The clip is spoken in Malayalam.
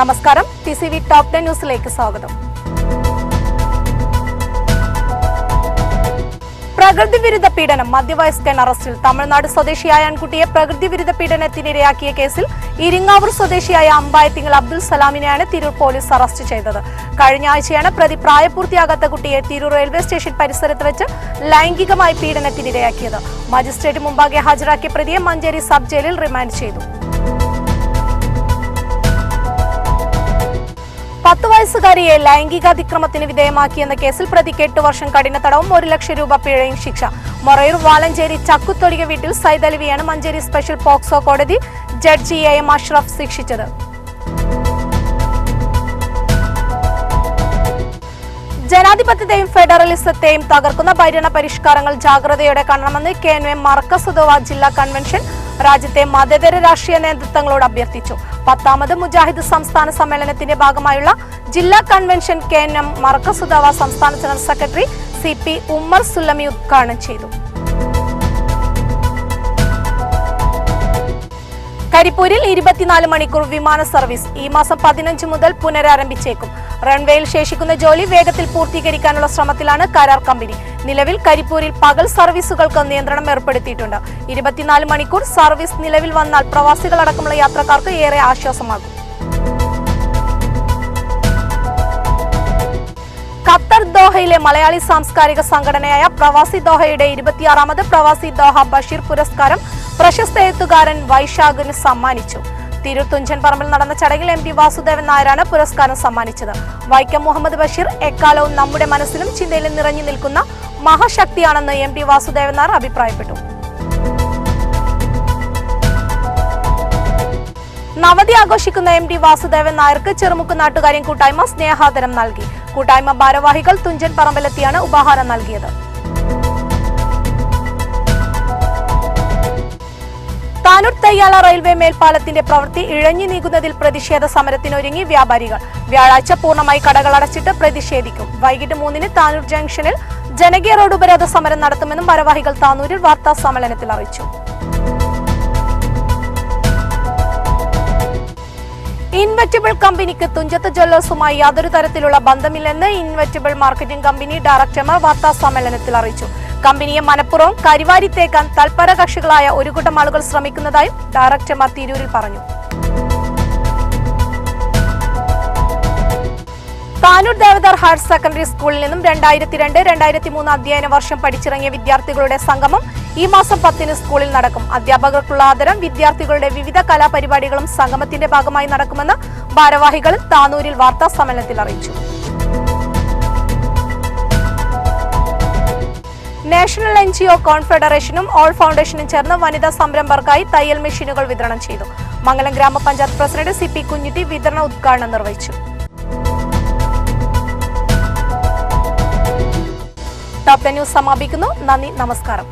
നമസ്കാരം. T C V top ten ന്യൂസിലേക്ക് സ്വാഗതം. പ്രകൃതി വിരുദ്ധ പീഡനം. മധ്യവയസ്കൻ അറസ്റ്റിൽ തമിഴ്നാട് സ്വദേശിയായ ആൺകുട്ടിയെ പ്രകൃതി വിരുദ്ധ പീഡനത്തിനിരയാക്കിയ കേസിൽ ഇരിങ്ങാവൂർ സ്വദേശിയായ അമ്പായത്തിങ്ങൾ അബ്ദുൽ സലാമിനെയാണ് തിരൂർ പോലീസ് അറസ്റ്റ് ചെയ്തത്. കഴിഞ്ഞ ആഴ്ചയാണ് പ്രതി പ്രായപൂർത്തിയാകാത്ത കുട്ടിയെ തിരൂർ റെയിൽവേ സ്റ്റേഷൻ പരിസരത്ത് വെച്ച് ലൈംഗികമായി പീഡനത്തിനിരയാക്കിയത്. മജിസ്ട്രേറ്റ് മുമ്പാകെ ഹാജരാക്കിയ പ്രതിയെ മഞ്ചേരി സബ് ജയിലിൽ റിമാൻഡ് ചെയ്തു. പത്ത് വയസ്സുകാരിയെ ലൈംഗികാതിക്രമത്തിന് വിധേയമാക്കിയെന്ന കേസിൽ പ്രതിക്ക് എട്ട് വർഷം കഠിന തടവും ഒരു ലക്ഷം രൂപ പിഴയും ശിക്ഷ. മൊറയൂർ വാലഞ്ചേരി ചക്കുത്തൊടിക വീട്ടിൽ സൈതലവിയാണ് മഞ്ചേരി സ്പെഷ്യൽ പോക്സോ കോടതി ജഡ്ജി എ എം അഷ്റഫ് ശിക്ഷിച്ചത്. ജനാധിപത്യത്തെയും ഫെഡറലിസത്തെയും തകർക്കുന്ന ഭരണ പരിഷ്കാരങ്ങൾ ജാഗ്രതയോടെ കാണണമെന്ന് കെ എൻ എം മർക്കസുദോവ ജില്ലാ കൺവെൻഷൻ രാജ്യത്തെ മതേതര രാഷ്ട്രീയ നേതൃത്വങ്ങളോട് അഭ്യർത്ഥിച്ചു. പത്താമത് മുജാഹിദ് സംസ്ഥാന സമ്മേളനത്തിന്റെ ഭാഗമായുള്ള ജില്ലാ convention K N M Markazudawa സംസ്ഥാന general secretary C P Ummer Sullami ഉദ്ഘാടനം ചെയ്തു. കരിപ്പൂരിൽ ഇരുപത്തിനാല് മണിക്കൂർ വിമാന സർവീസ് ഈ മാസം പതിനഞ്ച് മുതൽ പുനരാരംഭിച്ചേക്കും. റൺവേയിൽ ശേഷിക്കുന്ന ജോലി വേഗത്തിൽ പൂർത്തീകരിക്കാനുള്ള ശ്രമത്തിലാണ് കരാർ കമ്പനി. നിലവിൽ കരിപ്പൂരിൽ പകൽ സർവീസുകൾക്ക് നിയന്ത്രണം ഏർപ്പെടുത്തിയിട്ടുണ്ട്. ഇരുപത്തിനാല് മണിക്കൂർ സർവീസ് നിലവിൽ വന്നാൽ പ്രവാസികളടക്കമുള്ള യാത്രക്കാർക്ക് ഏറെ ആശ്വാസമാകും. ദോഹയിലെ മലയാളി സാംസ്കാരിക സംഘടനയായ പ്രവാസി ദോഹയുടെ ഇരുപത്തിയാറാമത് പ്രവാസി ദോഹ ബഷീർ പുരസ്കാരം പ്രശസ്ത എഴുത്തുകാരൻ വൈശാഖിന് സമ്മാനിച്ചു. തിരൂർ തുഞ്ചൻ പറമ്പിൽ നടന്ന ചടങ്ങിൽ എം പി വാസുദേവൻ നായരാണ് പുരസ്കാരം സമ്മാനിച്ചത്. വൈക്കം മുഹമ്മദ് ബഷീർ എക്കാലവും നമ്മുടെ മനസ്സിലും ചിന്തയിലും നിറഞ്ഞു നിൽക്കുന്ന മഹാശക്തിയാണെന്ന് എം പി വാസുദേവൻ നായർ അഭിപ്രായപ്പെട്ടു. നവതി ആഘോഷിക്കുന്ന എം ഡി വാസുദേവൻ നായർക്ക് ചെറുമുക്ക് നാട്ടുകാര്യൻ കൂട്ടായ്മ സ്നേഹാദരം നൽകി. കൂട്ടായ്മ ഭാരവാഹികൾ തുഞ്ചൻ പറമ്പിലെത്തിയാണ് ഉപഹാരം നൽകിയത്. താനൂർ തയ്യാള റെയിൽവേ മേൽപ്പാലത്തിന്റെ പ്രവൃത്തി ഇഴഞ്ഞു നീങ്ങുന്നതിൽ പ്രതിഷേധ സമരത്തിനൊരുങ്ങി വ്യാപാരികൾ. വ്യാഴാഴ്ച പൂർണമായി കടകൾ അടച്ചിട്ട് പ്രതിഷേധിക്കും. വൈകിട്ട് മൂന്നിന് താനൂർ ജംഗ്ഷനിൽ ജനകീയ റോഡ് ഉപരോധ സമരം നടത്തുമെന്നും ഭാരവാഹികൾ താനൂരിൽ വാർത്താ സമ്മേളനത്തിൽ അറിയിച്ചു. ഇൻവെറ്റബിൾ കമ്പനിക്ക് തുഞ്ചത്ത് ജ്വല്ലേഴ്സുമായി യാതൊരു തരത്തിലുള്ള ബന്ധമില്ലെന്ന് ഇൻവെറ്റബിൾ മാർക്കറ്റിംഗ് കമ്പനി ഡയറക്ടർമാർ വാർത്താ സമ്മേളനത്തിൽ അറിയിച്ചു. കമ്പനിയെ മനഃപൂർവം കരിവാരിത്തേക്കാൻ തൽപര കക്ഷികളായ ഒരു കൂട്ടം ആളുകൾ ശ്രമിക്കുന്നതായും ഡയറക്ടർമാർ തിരൂരിൽ പറഞ്ഞു. താനൂർ ദേവദർ ഹയർ സെക്കൻഡറി സ്കൂളിൽ നിന്നും രണ്ടായിരത്തി രണ്ട് രണ്ടായിരത്തി മൂന്ന് അധ്യയന വർഷം പഠിച്ചിറങ്ങിയ വിദ്യാർത്ഥികളുടെ സംഗമം ഈ മാസം പത്തിന് സ്കൂളിൽ നടക്കും. അധ്യാപകർക്കുള്ള ആദരം വിദ്യാർത്ഥികളുടെ വിവിധ കലാപരിപാടികളും സംഗമത്തിന്റെ ഭാഗമായി നടക്കുമെന്ന് ഭാരവാഹികൾ താനൂരിൽ വാർത്താ സമ്മേളനത്തിൽ അറിയിച്ചു. നാഷണൽ എൻ ജി ഒ കോൺഫെഡറേഷനും ഓൾ ഫൗണ്ടേഷനും ചേർന്ന് വനിതാ സംരംഭർക്കായി തയ്യൽ മെഷീനുകൾ വിതരണം ചെയ്തു. മംഗലം ഗ്രാമപഞ്ചായത്ത് പ്രസിഡന്റ് സി പി കുഞ്ഞിട്ടി വിതരണ ഉദ്ഘാടനം നിർവഹിച്ചു. ടോപ്പ് ടെൻ ന്യൂസ് സമാപിക്കുന്നു. നന്ദി നമസ്കാരം.